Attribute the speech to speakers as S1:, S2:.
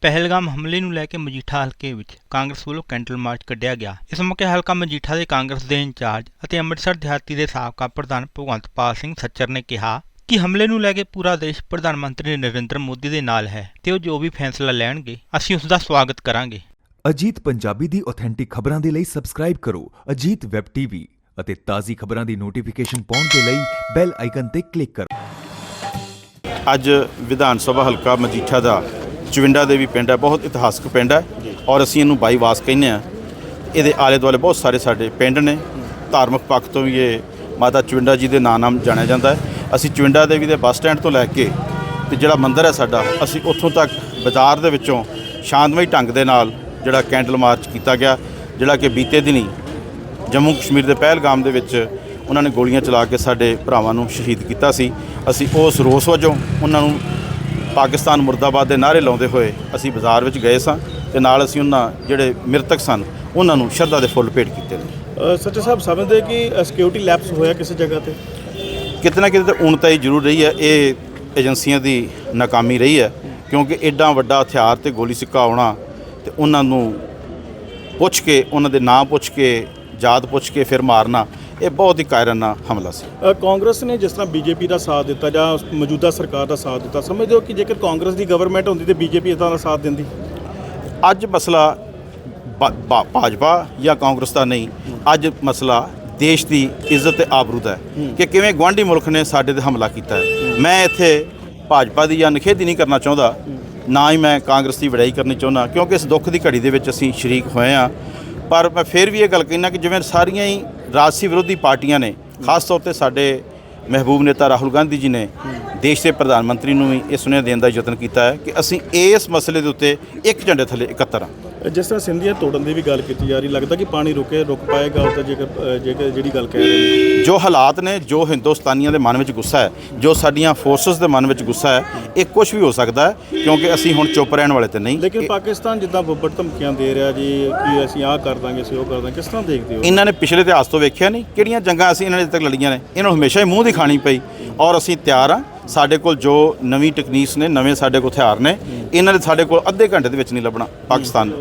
S1: ਪਹਿਲਗਾਮ ਹਮਲੇ ਨੂੰ ਲੈ ਕੇ ਮਜੀਠਾ ਹਲਕੇ ਵਿੱਚ ਕਾਂਗਰਸ ਵੱਲੋਂ ਕੈਂਡਲ ਮਾਰਚ ਕੱਢਿਆ ਗਿਆ। ਇਸ ਮੌਕੇ ਹਲਕਾ ਮਜੀਠਾ ਦੇ ਕਾਂਗਰਸ ਦੇ ਇੰਚਾਰਜ ਅਤੇ ਅੰਮ੍ਰਿਤਸਰ ਦਿਹਾਤੀ ਦੇ ਸਾਬਕਾ ਪ੍ਰਧਾਨ ਭਗਵੰਤ ਪਾਲ ਸਿੰਘ ਸੱਚਰ ਨੇ ਕਿਹਾ ਕਿ ਹਮਲੇ ਨੂੰ ਲੈ ਕੇ ਪੂਰਾ ਦੇਸ਼ ਪ੍ਰਧਾਨ ਮੰਤਰੀ ਨਰਿੰਦਰ ਮੋਦੀ ਦੇ ਨਾਲ ਹੈ ਤੇ ਉਹ ਜੋ ਵੀ ਫੈਸਲਾ ਲੈਣਗੇ ਅਸੀਂ ਉਸ ਦਾ ਸਵਾਗਤ ਕਰਾਂਗੇ।
S2: ਅਜੀਤ ਪੰਜਾਬੀ ਦੀ ਆਥੈਂਟਿਕ ਖਬਰਾਂ ਦੇ ਲਈ ਸਬਸਕ੍ਰਾਈਬ ਕਰੋ ਅਜੀਤ ਵੈਬ ਟੀਵੀ ਅਤੇ ਤਾਜ਼ੀ ਖਬਰਾਂ ਦੀ ਨੋਟੀਫਿਕੇਸ਼ਨ ਪਾਉਣ ਦੇ ਲਈ ਬੈਲ ਆਈਕਨ ਤੇ ਕਲਿੱਕ ਕਰੋ।
S3: ਅੱਜ ਵਿਧਾਨ ਸਭਾ ਹਲਕਾ ਮਜੀਠਾ ਦਾ ਚਵਿੰਡਾ ਦੇਵੀ ਪਿੰਡ ਹੈ ਬਹੁਤ ਇਤਿਹਾਸਕ ਪਿੰਡ ਹੈ ਔਰ ਅਸੀਂ ਇਹਨੂੰ ਬਾਈਵਾਸ ਕਹਿੰਦੇ ਆ ਇਹਦੇ ਆਲੇ ਦੁਆਲੇ ਬਹੁਤ ਸਾਰੇ ਸਾਡੇ ਪਿੰਡ ਨੇ। ਧਾਰਮਿਕ ਪੱਖ ਤੋਂ ਵੀ ਇਹ ਮਾਤਾ ਚਵਿੰਡਾ ਜੀ ਦੇ ਨਾਂ ਨਾਲ ਜਾਣਿਆ ਜਾਂਦਾ ਹੈ। ਅਸੀਂ ਚਵਿੰਡਾ ਦੇਵੀ ਦੇ ਬੱਸ ਸਟੈਂਡ ਤੋਂ ਲੈ ਕੇ ਤੇ ਜਿਹੜਾ ਮੰਦਿਰ ਹੈ ਸਾਡਾ ਅਸੀਂ ਉੱਥੋਂ ਤੱਕ ਬਾਜ਼ਾਰ ਦੇ ਵਿੱਚੋਂ ਸ਼ਾਂਤਮਈ ਢੰਗ ਦੇ ਨਾਲ ਜਿਹੜਾ ਕੈਂਡਲ ਮਾਰਚ ਕੀਤਾ ਗਿਆ ਜਿਹੜਾ ਕਿ ਬੀਤੇ ਦਿਨੀ ਜੰਮੂ ਕਸ਼ਮੀਰ ਦੇ ਪਹਿਲਗਾਮ ਦੇ ਵਿੱਚ ਉਹਨਾਂ ਨੇ ਗੋਲੀਆਂ ਚਲਾ ਕੇ ਸਾਡੇ ਭਰਾਵਾਂ ਨੂੰ ਸ਼ਹੀਦ ਕੀਤਾ ਸੀ। ਅਸੀਂ ਉਸ ਰੋਸ ਵਜੋਂ ਉਹਨਾਂ ਨੂੰ ਪਾਕਿਸਤਾਨ ਮੁਰਦਾਬਾਦ ਦੇ ਨਾਅਰੇ ਲਾਉਂਦੇ ਹੋਏ ਅਸੀਂ ਬਾਜ਼ਾਰ ਵਿੱਚ ਗਏ ਸਾਂ ਤੇ ਨਾਲ ਅਸੀਂ ਉਹਨਾਂ ਜਿਹੜੇ ਮ੍ਰਿਤਕ ਸਨ ਉਹਨਾਂ ਨੂੰ ਸ਼ਰਧਾ ਦੇ ਫੁੱਲ ਭੇਟ ਕੀਤੇ ਨੇ।
S4: ਸੱਚੇ ਸਾਹਿਬ ਸਮਝਦੇ ਕਿ ਸਿਕਿਉਰਿਟੀ ਲੈਪਸ ਹੋਇਆ ਕਿਸੇ ਜਗ੍ਹਾ ਤੇ?
S3: ਕਿਤੇ ਨਾ ਕਿਤੇ ਤਾਂ ਉਣਤਾਈ ਜ਼ਰੂਰ ਰਹੀ ਹੈ ਇਹ ਏਜੰਸੀਆਂ ਦੀ ਨਾਕਾਮੀ ਰਹੀ ਹੈ ਕਿਉਂਕਿ ਐਡਾ ਵੱਡਾ ਹਥਿਆਰ ਤੇ ਗੋਲੀ ਸਿੱਕਾ ਆਉਣਾ ਤੇ ਉਹਨਾਂ ਨੂੰ ਪੁੱਛ ਕੇ ਉਹਨਾਂ ਦੇ ਨਾਂ ਪੁੱਛ ਕੇ ਜਾਤ ਪੁੱਛ ਕੇ ਫਿਰ ਮਾਰਨਾ ਇਹ ਬਹੁਤ ਹੀ ਕਾਇਰਾਨਾ ਹਮਲਾ ਸੀ।
S4: ਅ, ਕਾਂਗਰਸ ਨੇ ਜਿਸ ਤਰ੍ਹਾਂ ਬੀਜੇਪੀ ਦਾ ਸਾਥ ਦਿੱਤਾ ਜਾਂ ਮੌਜੂਦਾ ਸਰਕਾਰ ਦਾ ਸਾਥ ਦਿੱਤਾ ਸਮਝਦੇ ਹੋ ਕਿ ਜੇਕਰ ਕਾਂਗਰਸ ਦੀ ਗਵਰਨਮੈਂਟ ਹੁੰਦੀ ਤੇ ਬੀਜੇਪੀ ਇਦਾਂ ਦਾ ਸਾਥ ਦਿੰਦੀ?
S3: ਅੱਜ ਮਸਲਾ ਭਾ- ਭਾ- ਭਾਜਪਾ ਜਾਂ ਕਾਂਗਰਸ ਦਾ ਨਹੀਂ ਅੱਜ ਮਸਲਾ ਦੇਸ਼ ਦੀ ਇੱਜ਼ਤ ਤੇ ਆਬਰੂ ਦਾ ਹੈ ਕਿ ਕਿਵੇਂ ਗਵਾਂਢੀ ਮੁਲਕ ਨੇ ਸਾਡੇ ਤੇ ਹਮਲਾ ਕੀਤਾ ਹੈ। ਮੈਂ ਇੱਥੇ ਭਾਜਪਾ ਦੀ ਜਾਂ ਨਿਖੇਧੀ ਨਹੀਂ ਕਰਨਾ ਚਾਹੁੰਦਾ ਨਾ ਹੀ ਮੈਂ ਕਾਂਗਰਸ ਦੀ ਵਡਿਆਈ ਕਰਨੀ ਚਾਹੁੰਦਾ ਕਿਉਂਕਿ ਇਸ ਦੁੱਖ ਦੀ ਘੜੀ ਦੇ ਵਿੱਚ ਅਸੀਂ ਸ਼ਰੀਕ ਹੋਏ ਹਾਂ। ਪਰ ਮੈਂ ਫਿਰ ਵੀ ਇਹ ਗੱਲ ਕਹਿਣਾ ਕਿ ਜਿਵੇਂ ਸਾਰੀਆਂ ਹੀ ਰਾਜਸੀ ਵਿਰੋਧੀ ਪਾਰਟੀਆਂ ਨੇ, ਖਾਸ ਤੌਰ ਤੇ ਸਾਡੇ ਮਹਿਬੂਬ ਨੇਤਾ ਰਾਹੁਲ ਗਾਂਧੀ ਜੀ ਨੇ, ਦੇਸ਼ ਦੇ ਪ੍ਰਧਾਨ ਮੰਤਰੀ ਨੂੰ ਵੀ ਇਹ ਸੁਨੇਹਾ ਦੇਣ ਦਾ ਯਤਨ ਕੀਤਾ ਹੈ ਕਿ ਅਸੀਂ ਇਸ ਮਸਲੇ ਦੇ ਉੱਤੇ ਇੱਕ ਝੰਡੇ ਥੱਲੇ ਇਕੱਤਰ ਹਾਂ।
S4: ਜਿਸ ਤਰ੍ਹਾਂ ਸਿੰਧੀਆਂ ਤੋੜਨ ਦੀ ਵੀ ਗੱਲ ਕੀਤੀ ਜਾ ਰਹੀ ਲੱਗਦਾ ਕਿ ਪਾਣੀ ਰੁਕੇ ਰੁਕ ਪਾਏਗਾ ਤਾਂ ਜੇਕਰ ਜੇਕਰ ਜਿਹੜੀ ਗੱਲ ਕਹਿ ਰਹੇ ਨੇ।
S3: ਜੋ ਹਾਲਾਤ ਨੇ ਜੋ ਹਿੰਦੁਸਤਾਨੀਆਂ ਦੇ ਮਨ ਵਿੱਚ ਗੁੱਸਾ ਹੈ ਜੋ ਸਾਡੀਆਂ ਫੋਰਸਸ ਦੇ ਮਨ ਵਿੱਚ ਗੁੱਸਾ ਹੈ ਇਹ ਕੁਝ ਵੀ ਹੋ ਸਕਦਾ ਹੈ ਕਿਉਂਕਿ ਅਸੀਂ ਹੁਣ ਚੁੱਪ ਰਹਿਣ ਵਾਲੇ ਤੇ ਨਹੀਂ।
S4: ਲੇਕਿਨ ਪਾਕਿਸਤਾਨ ਜਿੱਦਾਂ ਬੱਬਰ ਧਮਕੀਆਂ ਦੇ ਰਿਹਾ ਜੀ ਕਿ ਅਸੀਂ ਆਹ ਕਰ ਦਾਂਗੇ ਅਸੀਂ ਉਹ ਕਰ ਦਾਂਗੇ ਕਿਸ ਤਰ੍ਹਾਂ ਦੇਖਦੇ ਹੋ?
S3: ਇਹਨਾਂ ਨੇ ਪਿਛਲੇ ਇਤਿਹਾਸ ਤੋਂ ਵੇਖਿਆ ਨਹੀਂ ਕਿਹੜੀਆਂ ਜੰਗਾਂ ਅਸੀਂ ਇਹਨਾਂ ਨੇ ਤੱਕ ਲੜੀਆਂ ਨੇ। ਇਹਨਾਂ ਨੂੰ ਹਮੇਸ਼ਾ ਹੀ ਮੂੰਹ ਦੀ ਖਾਣੀ ਪਈ ਔਰ ਅਸੀਂ ਤਿਆਰ ਹਾਂ ਸਾਡੇ ਕੋਲ ਜੋ ਨਵੀਂ ਟੈਕਨੀਕਸ ਨੇ ਨਵੇਂ ਸਾਡੇ ਕੋਲ ਹਥਿਆਰ ਨੇ ਇਹਨਾਂ ਦੇ ਸਾਡੇ ਕੋਲ ਅੱਧੇ ਘੰਟੇ ਦੇ ਵਿੱਚ ਨਹੀਂ ਲੱਭਣਾ ਪਾਕਿਸਤਾਨ